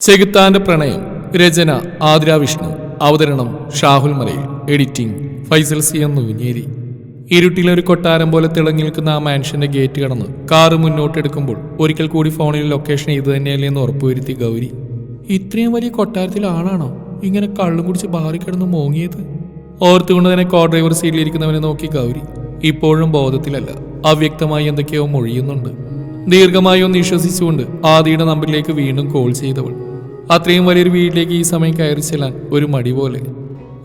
ചെകുത്താന്റെ പ്രണയം രചന ആതിര വിഷ്ണു അവതരണം Shahul Malayil editing Faisal C M നുവിഞ്ഞേരി ഇരുട്ടിലെ ഒരു കൊട്ടാരം പോലെ തിളങ്ങി നിൽക്കുന്ന ആ മാൻഷന്റെ ഗേറ്റ് കടന്ന് കാറ് മുന്നോട്ടെടുക്കുമ്പോൾ ഒരിക്കൽ കൂടി ഫോണിൽ ലൊക്കേഷൻ ഇത് തന്നെയല്ലേ എന്ന് ഉറപ്പുവരുത്തി ഗൗരി. ഇത്രയും വലിയ കൊട്ടാരത്തിൽ ആളാണോ? ഇങ്ങനെ കള്ളും കുടിച്ച് ബാറി കിടന്ന് മോങ്ങിയത്? ഓർത്തുകൊണ്ട് തന്നെ കോ ഡ്രൈവർ സീറ്റിലിരിക്കുന്നവനെ നോക്കി ഗൗരി. ഇപ്പോഴും ബോധത്തിലല്ല. അവ്യക്തമായി എന്തൊക്കെയോ മൊഴിയുന്നുണ്ട്. ദീർഘമായി ഒന്ന് വിശ്വസിച്ചുകൊണ്ട് ആദിയുടെ നമ്പറിലേക്ക് വീണ്ടും കോൾ ചെയ്തവൾ. അത്രയും വലിയൊരു വീട്ടിലേക്ക് ഈ സമയം കയറി ചെല്ലാൻ ഒരു മടി പോലെ.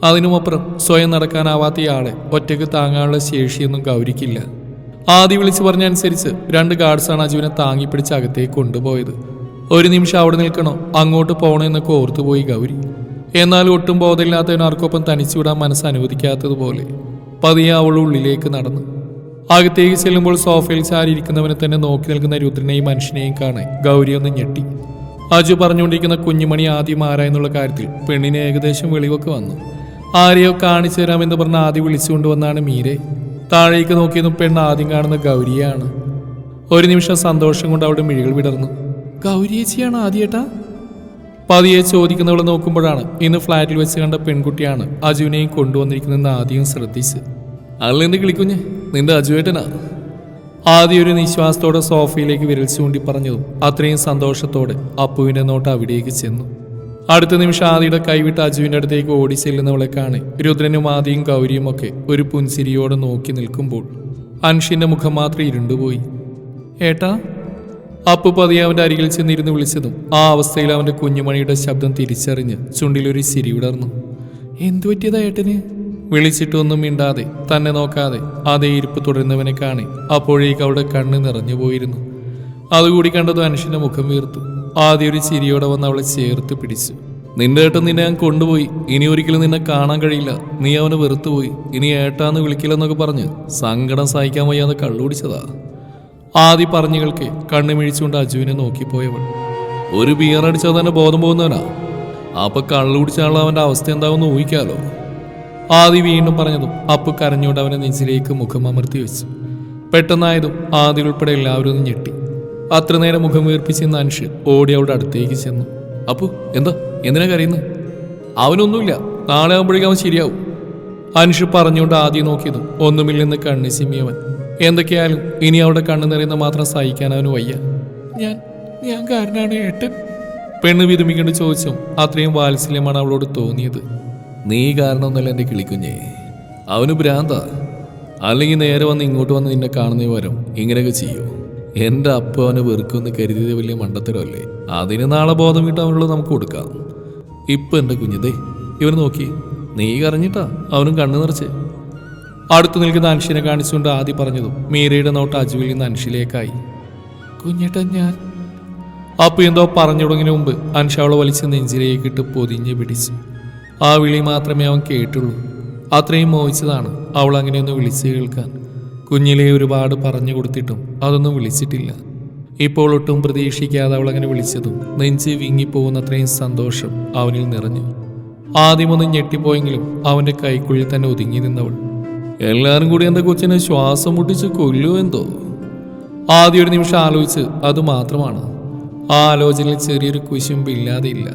അതിനുമപ്പുറം സ്വയം നടക്കാനാവാത്തയാളെ ഒറ്റയ്ക്ക് താങ്ങാനുള്ള ശേഷിയൊന്നും ഗൗരിക്കില്ല. ആദ്യം വിളിച്ചു പറഞ്ഞനുസരിച്ച് രണ്ട് ഗാർഡ്സാണ് അജുവിനെ താങ്ങിപ്പിടിച്ച് അകത്തേക്ക് കൊണ്ടുപോയത്. ഒരു നിമിഷം അവിടെ നിൽക്കണോ അങ്ങോട്ട് പോകണോ എന്നൊക്കെ ഓർത്തുപോയി ഗൗരി. എന്നാൽ ഒട്ടും ബോധമില്ലാത്തവനാർക്കൊപ്പം തനിച്ചുവിടാൻ തനിച്ചു വിടാൻ മനസ്സ് അനുവദിക്കാത്തതുപോലെ പതിയെ അവൾ ഉള്ളിലേക്ക് നടന്നു. അകത്തേക്ക് ചെല്ലുമ്പോൾ സോഫയിൽ ചാരിയിരിക്കുന്നവനെ തന്നെ നോക്കി നിൽക്കുന്ന രുദ്രനെയും മനുഷ്യനെയും ഗൗരി ഒന്ന് ഞെട്ടി. അജു പറഞ്ഞുകൊണ്ടിരിക്കുന്ന കുഞ്ഞുമണി ആദ്യം ആരായെന്നുള്ള കാര്യത്തിൽ പെണ്ണിന് ഏകദേശം വെളിവൊക്കെ വന്നു. ആരെയോ കാണിച്ചു തരാമെന്ന് പറഞ്ഞ് ആദ്യം വിളിച്ചുകൊണ്ടുവന്നാണ് മീരെ. താഴേക്ക് നോക്കിയതും പെണ്ണ് ആദ്യം കാണുന്ന ഗൗരിയാണ് ഒരു നിമിഷം സന്തോഷം കൊണ്ട് അവിടെ മിഴികൾ വിടർന്നു. ഗൗരിയേച്ചിയാണ് ആദ്യേട്ടാ? പതിയെ ചോദിക്കുന്നവളെ നോക്കുമ്പോഴാണ് ഇന്ന് ഫ്ലാറ്റിൽ വെച്ച് കണ്ട പെൺകുട്ടിയാണ് അജുവിനെയും കൊണ്ടുവന്നിരിക്കുന്നതെന്ന് ആദ്യം ശ്രദ്ധിച്ച്. അല്ലെന്ന് കിളിക്കുഞ്ഞ്? നിന്റെ അജുവേട്ടനാ. ആദ്യം ഒരു നിശ്വാസത്തോടെ സോഫയിലേക്ക് വിരൽ ചൂണ്ടി പറഞ്ഞതും അത്രയും സന്തോഷത്തോടെ അപ്പുവിന്റെ നോട്ട് അവിടേക്ക് ചെന്നു. അടുത്ത നിമിഷം ആദിയുടെ കൈവിട്ട് അജുവിന്റെ അടുത്തേക്ക് ഓടി ചെല്ലുന്നവളെ കാണെ രുദ്രനും ആദിയും ഗൗരിയും ഒക്കെ ഒരു പുൻസിരിയോടെ നോക്കി നിൽക്കുമ്പോൾ അൻഷിന്റെ മുഖം മാത്രം ഇരുണ്ടുപോയി. ഏട്ടാ? അപ്പു പതിയെ അവന്റെ അരികിൽ ചെന്നിരുന്ന് വിളിച്ചതും ആ അവസ്ഥയിൽ അവന്റെ കുഞ്ഞുമണിയുടെ ശബ്ദം തിരിച്ചറിഞ്ഞ് ചുണ്ടിലൊരു ചിരി വിടർന്നു എന്തു പറ്റിയതാ ഏട്ടന്? വിളിച്ചിട്ടൊന്നും മിണ്ടാതെ തന്നെ നോക്കാതെ അതേ ഇരിപ്പ് തുടരുന്നവനെ കാണി. അപ്പോഴേക്ക് അവിടെ കണ്ണ് നിറഞ്ഞു പോയിരുന്നു. അതുകൂടി കണ്ടത് മനുഷ്യന്റെ മുഖം വീർത്തു. ആദ്യ ഒരു ചിരിയോടെ വന്ന് അവളെ ചേർത്ത് പിടിച്ചു. നിന്റെ ഏട്ടൻ നിന്നെ ഞാൻ കൊണ്ടുപോയി. ഇനി ഒരിക്കലും നിന്നെ കാണാൻ കഴിയില്ല. നീ അവനെ വെറുത്തുപോയി. ഇനി ഏട്ടാന്ന് വിളിക്കില്ലെന്നൊക്കെ പറഞ്ഞ് സങ്കടം സഹിക്കാൻ വയ്യാതെ കള്ളുപിടിച്ചതാ ആദി പറഞ്ഞുകൾക്ക് കണ്ണുമിഴിച്ചുകൊണ്ട് അജുവിനെ നോക്കിപ്പോയവൾ ഒരു ബിയർ അടിച്ചാൽ തന്നെ ബോധം പോകുന്നവനാ. അപ്പൊ കള്ളുപിടിച്ചാണല്ലോ അവന്റെ അവസ്ഥ എന്താവെന്ന് ഊഹിക്കാലോ? ആദി വീണ്ടും പറഞ്ഞതും അപ്പു കരഞ്ഞുകൊണ്ട് അവനെ നെഞ്ചിലേക്ക് മുഖം അമർത്തി വെച്ചു. പെട്ടെന്നായതും ആദി ഉൾപ്പെടെ എല്ലാവരും ഞെട്ടി. അത്ര നേരം മുഖം വീർപ്പിച്ചിരുന്ന അനുഷ് ഓടി അവളുടെ അടുത്തേക്ക് ചെന്നു. അപ്പു എന്താ? എന്തിനാ കരയുന്നത് അവനൊന്നുമില്ല. നാളെ ആകുമ്പോഴേക്കും അവൻ ശരിയാവും. അനുഷ് പറഞ്ഞുകൊണ്ട് ആദ്യം നോക്കിയതും ഒന്നുമില്ലെന്ന് കണ്ണു ചിമ്മിയവൻ. എന്തൊക്കെയായാലും ഇനി അവിടെ കണ്ണു നിറയുന്ന മാത്രം സഹിക്കാൻ അവന് വയ്യ. ഞാൻ ഞാൻ കാരനാണ് ഏട്ടൻ? പെണ്ണ് വിരുമിക്കേണ്ട ചോദിച്ചും അത്രയും വാത്സല്യമാണ് അവളോട് തോന്നിയത്. നീ കാരണമൊന്നുമല്ല എന്റെ കിളിക്കുഞ്ഞേ. അവന് ഭ്രാന്ത. അല്ലെങ്കിൽ നേരെ വന്ന് ഇങ്ങോട്ട് വന്ന് നിന്നെ കാണുന്ന വരും. ഇങ്ങനെയൊക്കെ ചെയ്യൂ. എന്റെ അപ്പ അവനെ വെറുക്കുമെന്ന് കരുതിയത് വലിയ മണ്ടത്തരമല്ലേ? അതിന് നാളെ ബോധം കിട്ടാൻ അവനുള്ളത് നമുക്ക് കൊടുക്കാം. ഇപ്പൊ എന്റെ കുഞ്ഞിതേ ഇവർ നോക്കി. നീ കരഞ്ഞിട്ടാ അവനും കണ്ണു നിറച്ച്. അടുത്ത് നിൽക്കുന്ന അൻഷിനെ കാണിച്ചുകൊണ്ട് ആദ്യം പറഞ്ഞതും മീരയുടെ നോട്ട് അജുവിൽ നിന്ന് അൻഷിലേക്കായി. കുഞ്ഞേട്ടൻ ഞാൻ. അപ്പൊ എന്തോ പറഞ്ഞു തുടങ്ങിന് മുമ്പ് അൻഷ അവളെ വലിച്ച് നെഞ്ചിലേക്കിട്ട് പൊതിഞ്ഞ് പിടിച്ചു. ആ വിളി മാത്രമേ അവൻ കേട്ടുള്ളൂ. അത്രയും മോഹിച്ചതാണ് അവൾ അങ്ങനെയൊന്ന് വിളിച്ചു കേൾക്കാൻ. കുഞ്ഞിലെ ഒരുപാട് പറഞ്ഞു കൊടുത്തിട്ടും അതൊന്നും വിളിച്ചിട്ടില്ല. ഇപ്പോൾ ഒട്ടും പ്രതീക്ഷിക്കാതെ അവൾ അങ്ങനെ വിളിച്ചതും നെഞ്ച് വിങ്ങിപ്പോകുന്ന അത്രയും സന്തോഷം അവനിൽ നിറഞ്ഞു. ആദ്യമൊന്നും ഞെട്ടിപ്പോയെങ്കിലും അവന്റെ കൈക്കുള്ളിൽ തന്നെ ഒതുങ്ങി നിന്നവൾ. എല്ലാവരും കൂടി എന്റെ കൊച്ചിനെ ശ്വാസം മുട്ടിച്ച് കൊല്ലോ എന്തോ? ആദ്യ ഒരു നിമിഷം ആലോചിച്ച് അത് മാത്രമാണ്. ആ ആലോചനയിൽ ചെറിയൊരു കുശുമ്പില്ലാതെ ഇല്ല.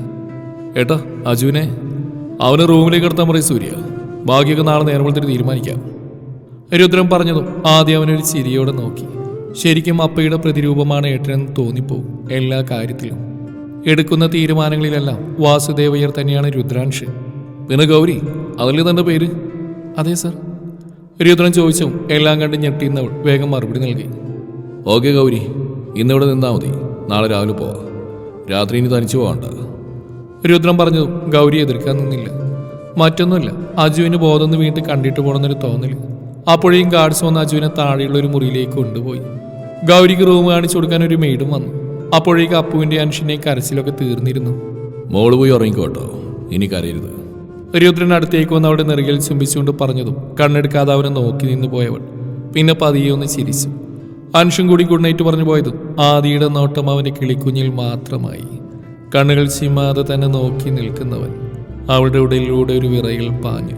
ഏട്ടാ അജുവിനെ അവന് റൂമിലേക്ക് കിടത്താൻ പറയും സൂര്യ. ബാക്കിയൊക്കെ നാളെ നേരമ്പോഴത്തേക്ക് തീരുമാനിക്കാം. രുദ്രൻ പറഞ്ഞതും ആദ്യം അവനൊരു ചിരിയോടെ നോക്കി. ശരിക്കും അപ്പയുടെ പ്രതിരൂപമാണ് ഏട്ടനെന്ന് തോന്നിപ്പോവും എല്ലാ കാര്യത്തിലും. എടുക്കുന്ന തീരുമാനങ്ങളിലെല്ലാം വാസുദേവയ്യർ തന്നെയാണ് രുദ്രാൻഷൻ പിന്നെ ഗൗരി അതല്ലേ തന്റെ പേര്? അതെ സർ. രുദ്രൻ ചോദിച്ചും എല്ലാം കണ്ട് ഞെട്ടിയുന്നവൾ വേഗം മറുപടി നൽകി. ഓക്കെ ഗൗരി ഇന്നിവിടെ നിന്നാൽ മതി. നാളെ രാവിലെ പോവാം. രാത്രി ഇനി തനിച്ചു പോകണ്ട രുദ്രൻ പറഞ്ഞു ഗൗരി എതിർക്കാൻ നിന്നില്ല. മറ്റൊന്നുമില്ല. അജുവിന് ബോധമൊന്ന് വീണ്ടും കണ്ടിട്ട് പോകണമെന്നൊരു തോന്നൽ. അപ്പോഴേക്കും ഗാർഡ്സ് വന്ന് അജുവിനെ താഴെയുള്ള ഒരു മുറിയിലേക്ക് കൊണ്ടുപോയി. ഗൗരിക്ക് റൂം കാണിച്ചു കൊടുക്കാൻ ഒരു മെയ്ഡും വന്നു. അപ്പോഴേക്ക് അപ്പുവിന്റെ അൻഷിനെ കരച്ചിലൊക്കെ തീർന്നിരുന്നു. മോൾ പോയി ഉറങ്ങിക്കോട്ടോ. ഇനി കരയരുത്. രുദ്രൻ അടുത്തേക്ക് വന്ന് അവിടെ നെറുകിൽ ചുംബിച്ചുകൊണ്ട് പറഞ്ഞതും കണ്ണെടുക്കാതെ അവനെ നോക്കി നിന്ന് പോയവൾ. പിന്നെ പതിയെ ഒന്ന് ചിരിച്ചു. അനുഷും കൂടി ഗുഡ് നൈറ്റ് പറഞ്ഞു പോയതും ആദിയുടെ നോട്ടം അവന്റെ കിളിക്കുഞ്ഞിൽ മാത്രമായി. കണ്ണുകൾ ചിമ്മാതെ തന്നെ നോക്കി നിൽക്കുന്നവൻ അവളുടെ ഉടലിലൂടെ ഒരു വിറയിൽ പാഞ്ഞു.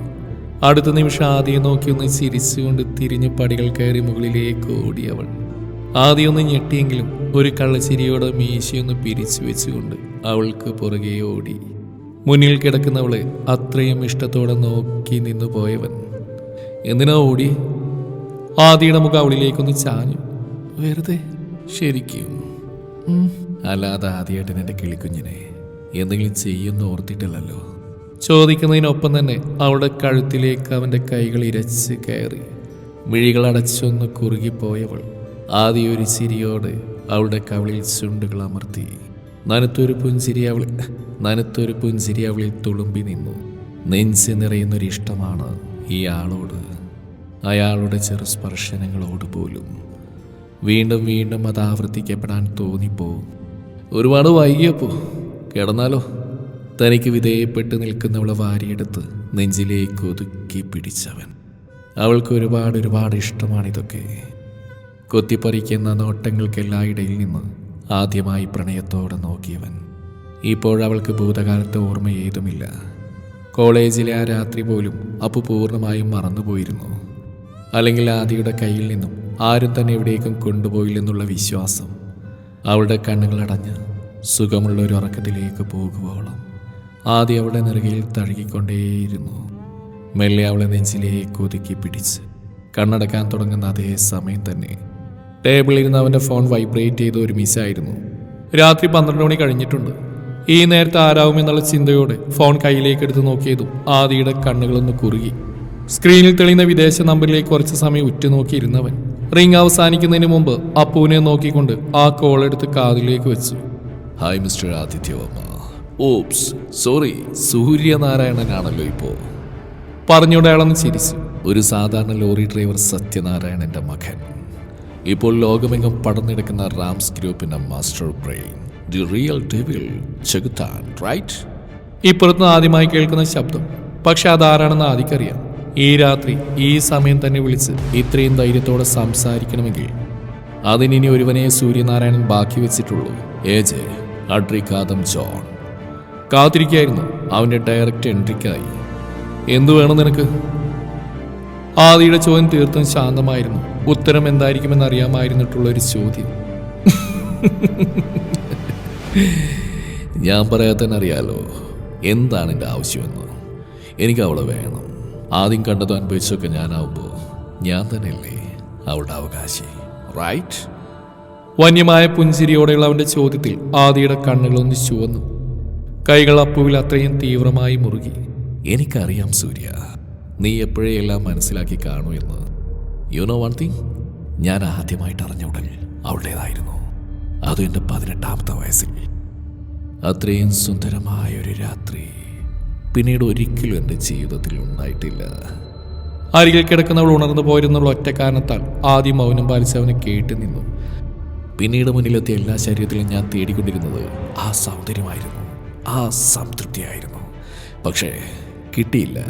അടുത്ത നിമിഷം ആദ്യം നോക്കി ഒന്ന് ചിരിച്ചുകൊണ്ട് തിരിഞ്ഞ് പടികൾ കയറി മുകളിലേക്ക് ഓടിയവൾ ആദ്യമൊന്ന് ഞെട്ടിയെങ്കിലും ഒരു കള്ളച്ചിരിയോടെ മീശയൊന്ന് പിരിച്ചു വെച്ചുകൊണ്ട് അവൾക്ക് പുറകെ ഓടി. മുന്നിൽ കിടക്കുന്നവളെ അത്രയും ഇഷ്ടത്തോടെ നോക്കി നിന്നു പോയവൻ. എന്തിനാ ഓടി? ആദിയുടെ മുഖം അവളിലേക്കൊന്ന് ചാഞ്ഞു. വെറുതെ? ശരിക്കും. അല്ലാതെ ആദ്യമായിട്ട് എന്റെ കിളിക്കുഞ്ഞിനെ എന്തെങ്കിലും ചെയ്യുമെന്ന് ഓർത്തിട്ടില്ലല്ലോ. ചോദിക്കുന്നതിനൊപ്പം തന്നെ അവളുടെ കഴുത്തിലേക്ക് അവന്റെ കൈകൾ ഇരച്ച് കയറി. മിഴികൾ അടച്ചൊന്ന് കുറുകിപ്പോയവൾ ആദ്യ ഒരു ചിരിയോടെ അവളുടെ കവിളിൽ ചുണ്ടുകൾ അമർത്തി. നനത്തൊരു പുഞ്ചിരി അവൾ നനത്തൊരു പുഞ്ചിരി അവളിൽ തുളുമ്പി നിന്നു. നെഞ്ച് നിറയുന്നൊരിഷ്ടമാണ് ഈ ആളോട്. അയാളുടെ ചെറു സ്പർശനങ്ങളോട് പോലും വീണ്ടും വീണ്ടും അത് ആവർത്തിക്കപ്പെടാൻ തോന്നിപ്പോവും. ഒരുപാട് വൈകിയപ്പോ കിടന്നാലോ? തനിക്ക് വിധേയപ്പെട്ട് നിൽക്കുന്നവളെ വാരിയെടുത്ത് നെഞ്ചിലേക്ക് ഒതുക്കി പിടിച്ചവൻ. അവൾക്ക് ഒരുപാട് ഒരുപാട് ഇഷ്ടമാണിതൊക്കെ. കൊത്തിപ്പറിക്കുന്ന നോട്ടങ്ങൾക്കെല്ലായിടയിൽ നിന്ന് ആദ്യമായി പ്രണയത്തോടെ നോക്കിയവൻ. ഇപ്പോഴവൾക്ക് ഭൂതകാലത്തെ ഓർമ്മ ഏതുമില്ല. കോളേജിലെ ആ രാത്രി പോലും അപ്പു പൂർണമായും മറന്നുപോയിരുന്നു. അല്ലെങ്കിൽ ആദിയുടെ കയ്യിൽ നിന്നും ആരും തന്നെ എവിടേക്കും കൊണ്ടുപോയില്ലെന്നുള്ള വിശ്വാസം അവളുടെ കണ്ണുകൾ അടഞ്ഞ് സുഖമുള്ള ഒരു ഉറക്കത്തിലേക്ക് പോകുവോളം. ആദ്യം അവളുടെ നെറുകയിൽ തഴുകിക്കൊണ്ടേയിരുന്നു. മെല്ലെ അവളെ നെഞ്ചിലേക്ക് ഒതുക്കി പിടിച്ച് കണ്ണടക്കാൻ തുടങ്ങുന്ന അതേ സമയം തന്നെ ടേബിളിൽ ഇരുന്ന് അവന്റെ ഫോൺ വൈബ്രേറ്റ് ചെയ്ത ഒരു മിസ്സായിരുന്നു. രാത്രി പന്ത്രണ്ട് മണി കഴിഞ്ഞിട്ടുണ്ട്. ഈ നേരത്തെ ആരാവുമെന്നുള്ള ചിന്തയോടെ ഫോൺ കയ്യിലേക്ക് എടുത്ത് നോക്കിയതും ആദിയുടെ കണ്ണുകളൊന്ന് കുറുകി. സ്ക്രീനിൽ തെളിയുന്ന വിദേശ നമ്പറിലേക്ക് കുറച്ച് സമയം ഉറ്റുനോക്കിയിരുന്നവൻ റിംഗ് അവസാനിക്കുന്നതിന് മുമ്പ് അപ്പുവിനെ നോക്കിക്കൊണ്ട് ആ കോൾ എടുത്ത് കാതിലേക്ക് വെച്ചു. Hi mister Adityavarma oops sorry സൂര്യനാരായണനാണല്ലോ ഇപ്പോൾ പറഞ്ഞുടയാളെന്ന് അയാളൊന്ന് ചിരിച്ചു. ഒരു സാധാരണ ലോറി ഡ്രൈവർ സത്യനാരായണന്റെ മകൻ. ഇപ്പോൾ ലോകമെങ്ങും പടർന്നെടുക്കുന്ന റാംസ് ഗ്രൂപ്പിന്റെ master brain. The real devil ചെകുത്താൻ റൈറ്റ്? ഇപ്പുറത്ത് ആദ്യമായി കേൾക്കുന്ന ശബ്ദം. പക്ഷെ അതാരാണെന്ന് ആദിക്കറിയാം. ഈ രാത്രി ഈ സമയം തന്നെ വിളിച്ച് ഇത്രയും ധൈര്യത്തോടെ സംസാരിക്കണമെങ്കിൽ അതിനി ഒരുവനെ സൂര്യനാരായണൻ ബാക്കി വെച്ചിട്ടുള്ളൂ. ഏജ് അഡ്രികാദം ജോൺ. കാത്തിരിക്കായിരുന്നു അവന്റെ ഡയറക്റ്റ് എൻട്രിക്കായി എന്തു വേണം നിനക്ക്? ആദിയുടെ ചോദ്യം തീർത്തും ശാന്തമായിരുന്നു. ഉത്തരം എന്തായിരിക്കുമെന്ന് അറിയാമായിരുന്നിട്ടുള്ള ഒരു ചോദ്യം. ഞാൻ പറയാത്തന്നെ അറിയാലോ എന്താണ് എന്റെ ആവശ്യമെന്ന്? എനിക്ക് അവളെ വേണം. ആദ്യം കണ്ടതും അനുഭവിച്ചൊക്കെ ഞാനാവുമ്പോൾ ഞാൻ തന്നെയല്ലേ അവളുടെ അവകാശി. റൈറ്റ് വന്യമായ പുഞ്ചിരിയോടെയുള്ള അവന്റെ ചോദ്യത്തിൽ ആദിയുടെ കണ്ണുകളൊന്ന് ചുവന്നു. കൈകൾ അപ്പുവിൽ അത്രയും തീവ്രമായി മുറുകി. എനിക്കറിയാം സൂര്യ നീ എപ്പോഴേ എല്ലാം മനസ്സിലാക്കി കാണൂ എന്ന്. യു നോ വൺ തിങ് ഞാൻ ആദ്യമായിട്ട് അറിഞ്ഞ ഉടൻ അവളുടേതായിരുന്നു. അതും എന്റെ പതിനെട്ടാമത്തെ വയസ്സിൽ. അത്രയും സുന്ദരമായ ഒരു രാത്രി പിന്നീട് ഒരിക്കലും എന്റെ ജീവിതത്തിൽ ഉണ്ടായിട്ടില്ല. അരികിൽ കിടക്കുന്നവൾ ഉണർന്നു പോയിരുന്നുള്ള ഒറ്റ കാരണത്താൽ ആദ്യം മൗനം പാലിച്ച് അവനെ കേട്ട് നിന്നു. പിന്നീട് മുന്നിലെത്തിയ എല്ലാ ശരീരത്തിലും ഞാൻ തേടിക്കൊണ്ടിരുന്നത് ആ സൗന്ദര്യമായിരുന്നു ആ സംതൃപ്തിയായിരുന്നു. പക്ഷേ കിട്ടിയില്ല.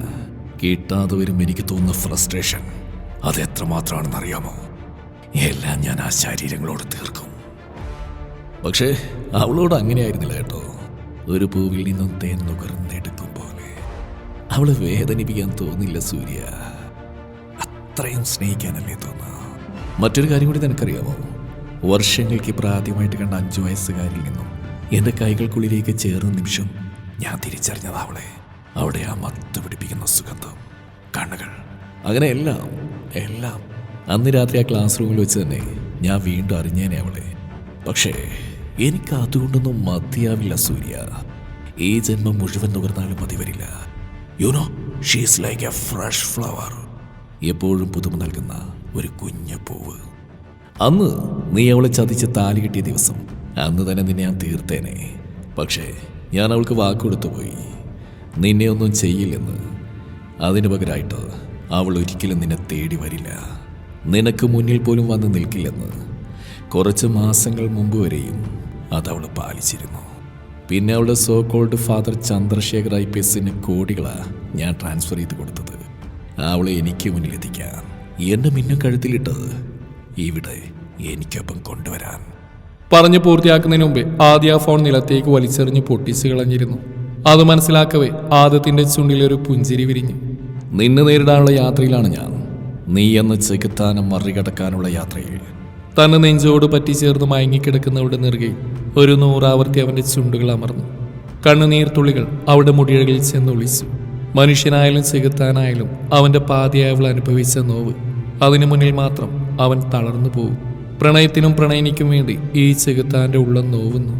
കിട്ടാതെ വരും എനിക്ക് തോന്നുന്ന ഫ്രസ്ട്രേഷൻ അത് എത്രമാത്രമാണെന്ന് അറിയാമോ എല്ലാം ഞാൻ ആ ശരീരങ്ങളോട് തീർക്കും. പക്ഷേ അവളോട് അങ്ങനെയായിരുന്നില്ല കേട്ടോ. ഒരു പൂവിൽ നിന്നും തേൻ നുകർന്നെടുക്കും. അവളെ വേദനിപ്പിക്കാൻ തോന്നില്ല സൂര്യ. അത്രയും സ്നേഹിക്കാനല്ലേ തോന്നുക മറ്റൊരു കാര്യം കൂടി നിനക്കറിയാമോ വർഷങ്ങൾക്ക് പ്രാദ്യമായിട്ട് കണ്ട അഞ്ചു വയസ്സുകാരിൽ നിന്നും എന്റെ കൈകൾക്കുള്ളിലേക്ക് ചേർന്ന നിമിഷം ഞാൻ തിരിച്ചറിഞ്ഞത് അവളെ. അവിടെ ആ മത്ത് പിടിപ്പിക്കുന്ന സുഗന്ധം കണ്ണുകൾ അങ്ങനെ എല്ലാം എല്ലാം. അന്ന് രാത്രി ആ ക്ലാസ് റൂമിൽ വെച്ച് തന്നെ ഞാൻ വീണ്ടും അറിഞ്ഞേനെ അവളെ. പക്ഷേ എനിക്ക് അതുകൊണ്ടൊന്നും മതിയാവില്ല സൂര്യ. ഈ ജന്മം മുഴുവൻ നുകർന്നാലും മതി വരില്ല. You know she's like a fresh flower എപ്പോഴും പുതുമ നൽകുന്ന ഒരു കുഞ്ഞ പൂവ്. അന്ന് നീ അവളെ ചതിച്ച് താലി കിട്ടിയ ദിവസം അന്ന് തന്നെ നിന്നെ ഞാൻ തീർത്തേനെ. പക്ഷേ ഞാൻ അവൾക്ക് വാക്കുകൊടുത്തു പോയി. നിന്നെ ഒന്നും ചെയ്യില്ലെന്ന്. അതിനു പകരമായിട്ട് അവൾ ഒരിക്കലും നിന്നെ തേടി വരില്ല. നിനക്ക് മുന്നിൽ പോലും വന്ന് നിൽക്കില്ലെന്ന്. കുറച്ച് മാസങ്ങൾ മുമ്പ് വരെയും അതവൾ പാലിച്ചിരുന്നു. പിന്നെ അവളുടെ so called father Chandrashekhar I P എസിന് കോടികളാണ് ഞാൻ ട്രാൻസ്ഫർ ചെയ്ത് കൊടുത്തത്. അവളെ എനിക്ക് മുന്നിലെത്തിക്കാൻ എന്റെ മിന്നം കഴുത്തിലിട്ടത് ഇവിടെ എനിക്കൊപ്പം കൊണ്ടുവരാൻ. പറഞ്ഞു പൂർത്തിയാക്കുന്നതിന് മുമ്പേ ആദ്യ ആ ഫോൺ നിലത്തേക്ക് വലിച്ചെറിഞ്ഞ് പൊട്ടിച്ചു കളഞ്ഞിരുന്നു അത് മനസ്സിലാക്കവേ ആദത്തിന്റെ ചുണ്ടിൽ ഒരു പുഞ്ചിരി വിരിഞ്ഞു. നിന്നെ നേരിടാനുള്ള യാത്രയിലാണ് ഞാൻ. നീ എന്ന ചെകുത്താനം മറികടക്കാനുള്ള യാത്രയിൽ തന്നെ നെഞ്ചോട് പറ്റിച്ചേർന്ന് മയങ്ങിക്കിടക്കുന്നവളുടെ നെറുകയിൽ ഒരു നൂറാവർത്തി അവന്റെ ചുണ്ടുകൾ അമർന്നു. കണ്ണുനീർത്തുള്ളികൾ അവിടെ മുടിയഴകിൽ ചെന്ന് ഒളിച്ചു. മനുഷ്യനായാലും ചെകുത്താനായാലും അവന്റെ പാതിയായവൾ അനുഭവിച്ച നോവ് അതിനു മുന്നിൽ മാത്രം അവൻ തളർന്നു പോകും പ്രണയത്തിനും പ്രണയിനിക്കും വേണ്ടി ഈ ചെകുത്താന്റെ ഉള്ളം നോവുന്നു.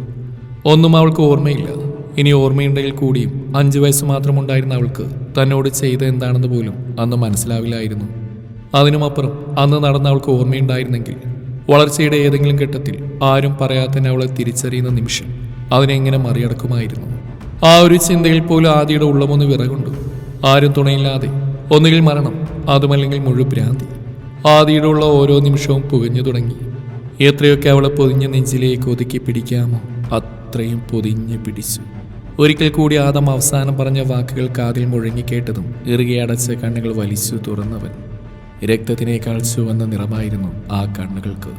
ഒന്നും അവൾക്ക് ഓർമ്മയില്ല. ഇനി ഓർമ്മയുണ്ടെങ്കിൽ കൂടിയും അഞ്ചു വയസ്സ് മാത്രമുണ്ടായിരുന്ന അവൾക്ക് തന്നോട് ചെയ്ത എന്താണെന്ന് പോലും അന്ന് മനസ്സിലാവില്ലായിരുന്നു. അതിനുമപ്പുറം അന്ന് നടന്ന അവൾക്ക് ഓർമ്മയുണ്ടായിരുന്നെങ്കിൽ വളർച്ചയുടെ ഏതെങ്കിലും ഘട്ടത്തിൽ ആരും പറയാതെ തന്നെ അവളെ തിരിച്ചറിയുന്ന നിമിഷം അതിനെങ്ങനെ മറികടക്കുമായിരുന്നു. ആ ഒരു ചിന്തയിൽ പോലും ആദിയുടെ ഉള്ളമൊന്ന് വിറകുണ്ടു. ആരും തുണയില്ലാതെ ഒന്നുകിൽ മരണം അതുമല്ലെങ്കിൽ മുഴുഭ്രാന്തി. ആദിയുടെ ഉള്ള ഓരോ നിമിഷവും പുകഞ്ഞു തുടങ്ങി. എത്രയൊക്കെ അവളെ പൊതിഞ്ഞ നെഞ്ചിലേക്ക് ഒതുക്കി പിടിക്കാമോ അത്രയും പൊതിഞ്ഞ് പിടിച്ചു. ഒരിക്കൽ കൂടി ആദം അവസാനം പറഞ്ഞ വാക്കുകൾ കാതിൽ മുഴങ്ങിക്കേട്ടതും ഇറുകിയടച്ച കണ്ണുകൾ വലിച്ചു തുറന്നവൻ. രക്തത്തിനേക്കാൾ ചുവന്ന നിറമായിരുന്നു ആ കണ്ണുകൾക്ക്.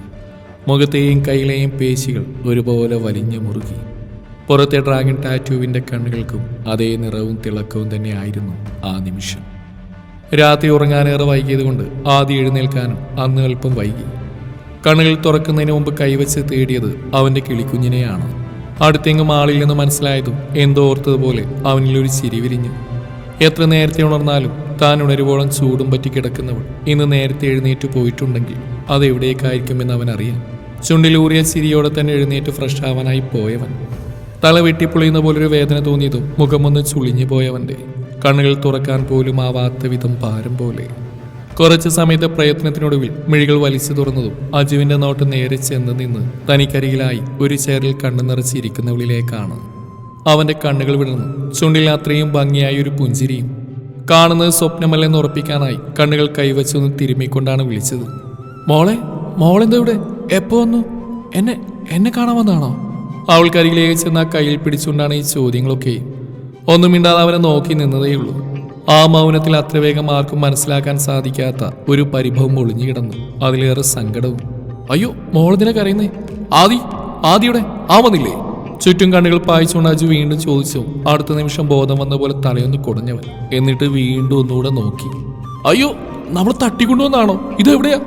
മുഖത്തെയും കയ്യിലെയും പേശികൾ ഒരുപോലെ വലിഞ്ഞു മുറുകി. പുറത്തെ ഡ്രാഗൺ ടാറ്റുവിന്റെ കണ്ണുകൾക്കും അതേ നിറവും തിളക്കവും തന്നെയായിരുന്നു ആ നിമിഷം. രാത്രി ഉറങ്ങാനേറെ വൈകിയതുകൊണ്ട് ആദ്യം എഴുന്നേൽക്കാനും അന്ന് അല്പം വൈകി. കണ്ണുകൾ തുറക്കുന്നതിന് മുമ്പ് കൈവച്ച് തേടിയത് അവന്റെ കിളിക്കുഞ്ഞിനെയാണ്. അടുത്തെങ്ങും ആളില്ലെന്ന് മനസ്സിലായതും എന്തോ ഓർത്തതുപോലെ അവനിൽ ഒരു ചിരി വിരിഞ്ഞു. എത്ര നേരത്തെ ഉണർന്നാലും താൻ ഉണരുവോളം ചൂടും പറ്റി കിടക്കുന്നവൾ ഇന്ന് നേരത്തെ എഴുന്നേറ്റ് പോയിട്ടുണ്ടെങ്കിൽ അത് എവിടേക്കായിരിക്കുമെന്ന് അവൻ അറിയാം ചുണ്ടിലൂറിയ ചിരിയോടെ തന്നെ എഴുന്നേറ്റ് ഫ്രഷ് ആവാനായി പോയവൻ. തല വെട്ടിപ്പൊളിയുന്ന പോലൊരു വേദന തോന്നിയതും മുഖമൊന്ന് ചുളിഞ്ഞു പോയവന്റെ കണ്ണുകൾ തുറക്കാൻ പോലും ആവാത്ത വിധം ഭാരം പോലെ. കുറച്ച് സമയത്തെ പ്രയത്നത്തിനൊടുവിൽ മിഴികൾ വലിച്ചു തുറന്നതും അജുവിന്റെ നോട്ട് നേരെ ചെന്ന് നിന്ന് തനിക്കരികിലായി ഒരു ചേറിൽ കണ്ണു നിറച്ചിരിക്കുന്നവളിലേക്കാണ്. അവന്റെ കണ്ണുകൾ വിടർന്നു. ചുണ്ടിൽ അത്രയും ഭംഗിയായ ഒരു പുഞ്ചിരിയും കാണുന്നത് സ്വപ്നമല്ലെന്ന് ഉറപ്പിക്കാനായി കണ്ണുകൾ കൈവച്ചൊന്ന് തിരുമ്മിക്കൊണ്ടാണ് വിളിച്ചത്. മോളെ മോളെന്താ ഇവിടെ? എപ്പോ വന്നു? എന്നെ എന്നെ കാണാൻ വന്നാണോ അവൾക്കരികിലേക്ക് ചെന്ന് കയ്യിൽ പിടിച്ചുകൊണ്ടാണ് ഈ ചോദ്യങ്ങളൊക്കെ. ഒന്നും മിണ്ടാതെ അവനെ നോക്കി നിന്നതേയുള്ളൂ ആ മൗനത്തിൽ അത്ര വേഗം ആർക്കും മനസ്സിലാക്കാൻ സാധിക്കാത്ത ഒരു പരിഭവം ഒളിഞ്ഞു കിടന്നു. അതിലേറെ സങ്കടവും. അയ്യോ മോളതിനെ കരയുന്നേ? ആദി ആദിയുടെ ആ വന്നില്ലേ? ചുറ്റും കണ്ണുകൾ പായിച്ചുകൊണ്ട് അജു വീണ്ടും ചോദിച്ചു അടുത്ത നിമിഷം ബോധം വന്ന പോലെ തലയൊന്ന് കുടഞ്ഞവൻ. എന്നിട്ട് വീണ്ടും ഒന്നുകൂടെ നോക്കി. അയ്യോ നമ്മൾ തട്ടിക്കൊണ്ടുവന്നാണോ? ഇത് എവിടെയാ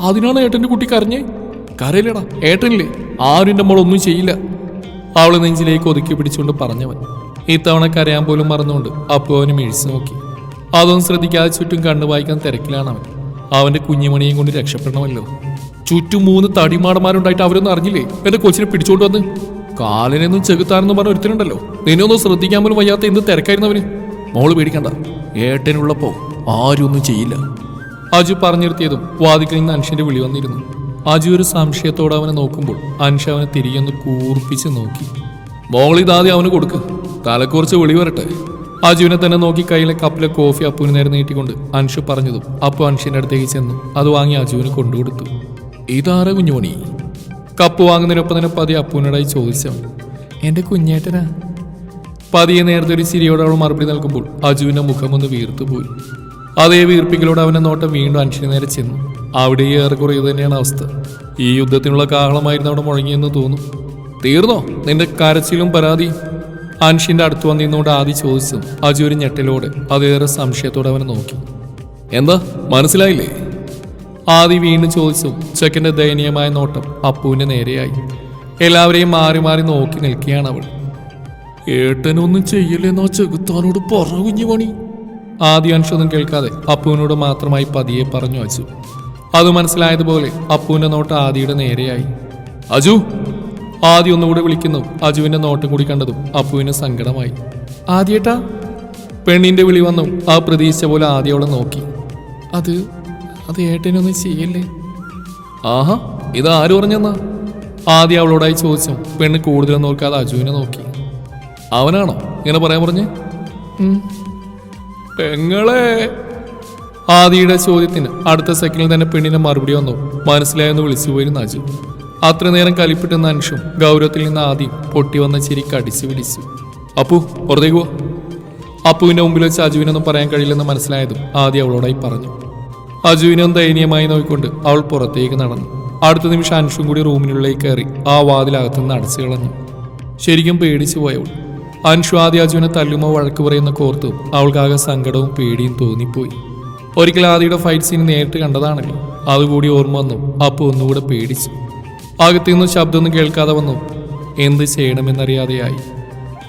അതിനാണ് ഏട്ടന്റെ കുട്ടി കരഞ്ഞേ? കരയില്ലടാ ഏട്ടനില്ലേ? ആരും മോളൊന്നും ഒന്നും ചെയ്യില്ല. അവൾ നെഞ്ചിലേക്ക് ഒതുക്കി പിടിച്ചുകൊണ്ട് പറഞ്ഞവൻ. ഇത്തവണ കരയാൻ പോലും മറന്നുകൊണ്ട് അപ്പു അവന് മിഴിച്ചു നോക്കി. അതൊന്നും ശ്രദ്ധിക്കാതെ ചുറ്റും കണ്ണു വായിക്കാൻ തിരക്കിലാണ് അവൻ. അവന്റെ കുഞ്ഞുമണിയും കൊണ്ട് രക്ഷപ്പെടണമല്ലോ. ചുറ്റും മൂന്ന് തടിമാടന്മാരുണ്ടായിട്ട് അവരൊന്നും അറിഞ്ഞില്ലേ? എന്റെ കൊച്ചിനെ പിടിച്ചുകൊണ്ട് വന്ന്. കാലിനെന്നും ചെകുത്താനെന്ന് പറഞ്ഞ ഒരുത്തനുണ്ടല്ലോ. നിന്നൊന്നും ശ്രദ്ധിക്കാൻ പോലും വയ്യാത്ത എന്ത് തിരക്കായിരുന്നു അവന്? മോൾ പേടിക്കണ്ട. ഏട്ടനുള്ളപ്പോ ആരും ഒന്നും ചെയ്യില്ല. അജു പറഞ്ഞിരുത്തിയതും വാതിക്കൽ നിന്ന് അനുഷന്റെ വിളി വന്നിരുന്നു. അജു ഒരു സംശയത്തോടെ അവനെ നോക്കുമ്പോൾ അനുഷ അവനെ തിരികെ ഒന്ന് കൂർപ്പിച്ച് നോക്കി. മോളിതാദ്യം അവന് കൊടുക്ക്. തലക്കുറിച്ച് വിളി വരട്ടെ. അജുവിനെ തന്നെ നോക്കി കയ്യിലെ കപ്പിലെ കോഫി അപ്പുവിന് നേരെ നീട്ടിക്കൊണ്ട് അൻഷു പറഞ്ഞതും അപ്പു അൻഷിന്റെ അടുത്തേക്ക് ചെന്നു. അത് വാങ്ങി അജുവിന് കൊണ്ടുകൊടുത്തു. ഇതാറ് കുഞ്ഞുമണി? കപ്പ് വാങ്ങുന്നതിനൊപ്പം തന്നെ പതി അപ്പൂനോടായി ചോദിച്ചു എന്റെ കുഞ്ഞേട്ടനാ? പതിയെ നേരത്തെ ഒരു ചിരിയോടെ അവൾ മറുപടി നൽകുമ്പോൾ അജുവിന്റെ മുഖം ഒന്ന് വീർത്തുപോയി. അതേ വീർപ്പിക്കലോട് അവന്റെ നോട്ടം വീണ്ടും അൻഷിന് നേരെ ചെന്നു. അവിടെ ഏറെക്കുറെ തന്നെയാണ് അവസ്ഥ. ഈ യുദ്ധത്തിനുള്ള കാഹളമായിരുന്നു അവിടെ മുഴങ്ങിയെന്ന് തോന്നും. തീർന്നോ? നിന്റെ കരച്ചിലും പരാതി? അൻഷിന്റെ അടുത്ത് വന്നിരുന്നുകൊണ്ട് ആദ്യം ചോദിച്ചു അജു ഒരു ഞെട്ടലോടെ അതേറെ സംശയത്തോടെ അവനെ നോക്കി. എന്താ? മനസ്സിലായില്ലേ? ആദി വീണ്ടും ചോദിച്ചു ചെക്കന്റെ ദയനീയമായ നോട്ടം? അപ്പുവിന്റെ നേരെയായി. എല്ലാവരെയും മാറി മാറി നോക്കി നിൽക്കുകയാണ് അവൾ. ഏട്ടനൊന്നും ചെയ്യില്ലെന്നോ ചെകുത്താനോട് പറ കുഞ്ഞു പണി ആദ്യ അനുഷോധം കേൾക്കാതെ അപ്പുവിനോട് മാത്രമായി പതിയെ പറഞ്ഞു അച്ചു അത് മനസ്സിലായതുപോലെ അപ്പുവിന്റെ നോട്ട് ആദിയുടെ നേരെയായി. അജു! ആദി ഒന്നുകൂടെ വിളിക്കുന്നു. അജുവിന്റെ നോട്ടം കൂടി കണ്ടതും അപ്പുവിന് സങ്കടമായി. ആദ്യേട്ടാ! പെണ്ണിന്റെ വിളി വന്നു. ആ പ്രതീക്ഷിച്ച പോലെ ആദ്യം നോക്കി. അത് അത് ഏട്ടനൊന്നും ചെയ്യല്ലേ? ആഹാ ഇത് ആര് പറഞ്ഞെന്നാ? ആദ്യം അവളോടായി ചോദിച്ചു. പെണ്ണ് കൂടുതലും നോക്കാതെ അജുവിനെ നോക്കി. അവനാണോ ഇങ്ങനെ പറയാൻ പറഞ്ഞേ? പെങ്ങളെ. ആദിയുടെ ചോദ്യത്തിന് അടുത്ത സെക്കൻഡിൽ തന്നെ പെണ്ണിന്റെ മറുപടി വന്നു. മനസ്സിലായെന്ന് വിളിച്ചു പോയിരുന്നു അജു. അത്ര നേരം കലിപ്പിട്ടുന്ന അനുഷും ഗൗരവത്തിൽ നിന്ന് ആദ്യം പൊട്ടി വന്ന ചിരി കടിച്ചു വിളിച്ചു. അപ്പു പുറത്തേക്ക് പോ. അപ്പുവിന്റെ മുമ്പിൽ വെച്ച് അജുവിനൊന്നും പറയാൻ കഴിയില്ലെന്ന് മനസ്സിലായതും ആദ്യം അവളോടായി പറഞ്ഞു. അജുവിനും ദയനീയമായി നോക്കിക്കൊണ്ട് അവൾ പുറത്തേക്ക് നടന്നു. അടുത്ത നിമിഷം അനുഷും കൂടി റൂമിനുള്ളിലേക്ക് കയറി ആ വാതിലകത്തുനിന്ന് അടച്ചു കളഞ്ഞു. ശരിക്കും പേടിച്ചു പോയവൾ. അനുഷു ആദ്യ അജുവിനെ തല്ലുമോ വഴക്ക് പറയുന്ന കോർത്തും അവൾക്കാകെ സങ്കടവും പേടിയും തോന്നിപ്പോയി. ഒരിക്കൽ ആദിയുടെ ഫൈറ്റ് സീൻ നേരിട്ട് കണ്ടതാണല്ലോ. അതുകൂടി ഓർമ്മ വന്നു. അപ്പോൾ ഒന്നുകൂടെ പേടിച്ചു. അകത്തുനിന്ന് ശബ്ദമൊന്നും കേൾക്കാതെ വന്നു. എന്ത് ചെയ്യണമെന്നറിയാതെയായി.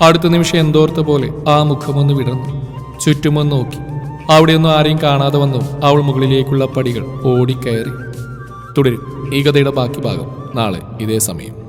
അടുത്ത നിമിഷം എന്തോർത്ത പോലെ ആ മുഖമൊന്ന് വിടർന്നു. ചുറ്റുമൊന്ന് നോക്കി. അവിടെയൊന്നും ആരെയും കാണാതെ വന്നു. അവൾ മുകളിലേക്കുള്ള പടികൾ ഓടിക്കയറി. തുടരും. ഈ കഥയുടെ ബാക്കി ഭാഗം നാളെ ഇതേ സമയം.